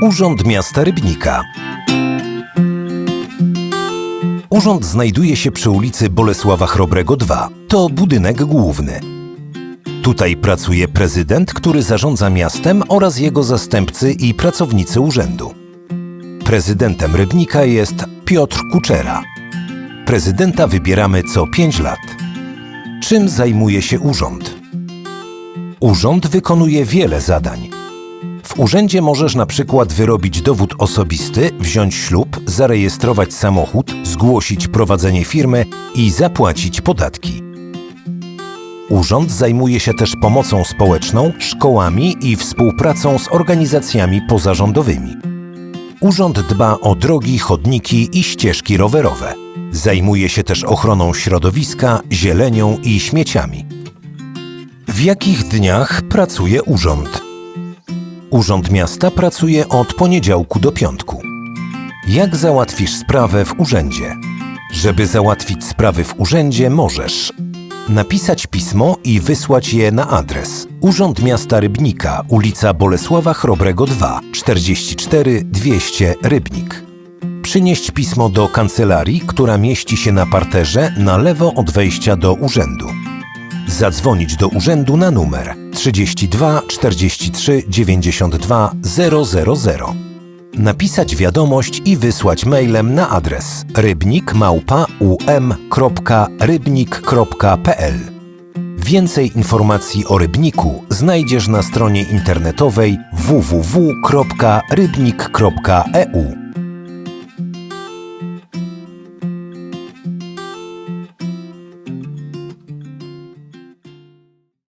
Urząd Miasta Rybnika. Urząd znajduje się przy ulicy Bolesława Chrobrego 2. To budynek główny. Tutaj pracuje prezydent, który zarządza miastem oraz jego zastępcy i pracownicy urzędu. Prezydentem Rybnika jest Piotr Kuczera. Prezydenta wybieramy co 5 lat. Czym zajmuje się urząd? Urząd wykonuje wiele zadań. W urzędzie możesz na przykład wyrobić dowód osobisty, wziąć ślub, zarejestrować samochód, zgłosić prowadzenie firmy i zapłacić podatki. Urząd zajmuje się też pomocą społeczną, szkołami i współpracą z organizacjami pozarządowymi. Urząd dba o drogi, chodniki i ścieżki rowerowe. Zajmuje się też ochroną środowiska, zielenią i śmieciami. W jakich dniach pracuje urząd? Urząd Miasta pracuje od poniedziałku do piątku. Jak załatwisz sprawę w urzędzie? Żeby załatwić sprawy w urzędzie, możesz napisać pismo i wysłać je na adres Urząd Miasta Rybnika, ulica Bolesława Chrobrego 2, 44 200 Rybnik. Przynieść pismo do kancelarii, która mieści się na parterze na lewo od wejścia do urzędu. Zadzwonić do urzędu na numer 32 43 92 000. Napisać wiadomość i wysłać mailem na adres rybnik.um.rybnik.pl. Więcej informacji o Rybniku znajdziesz na stronie internetowej www.rybnik.eu.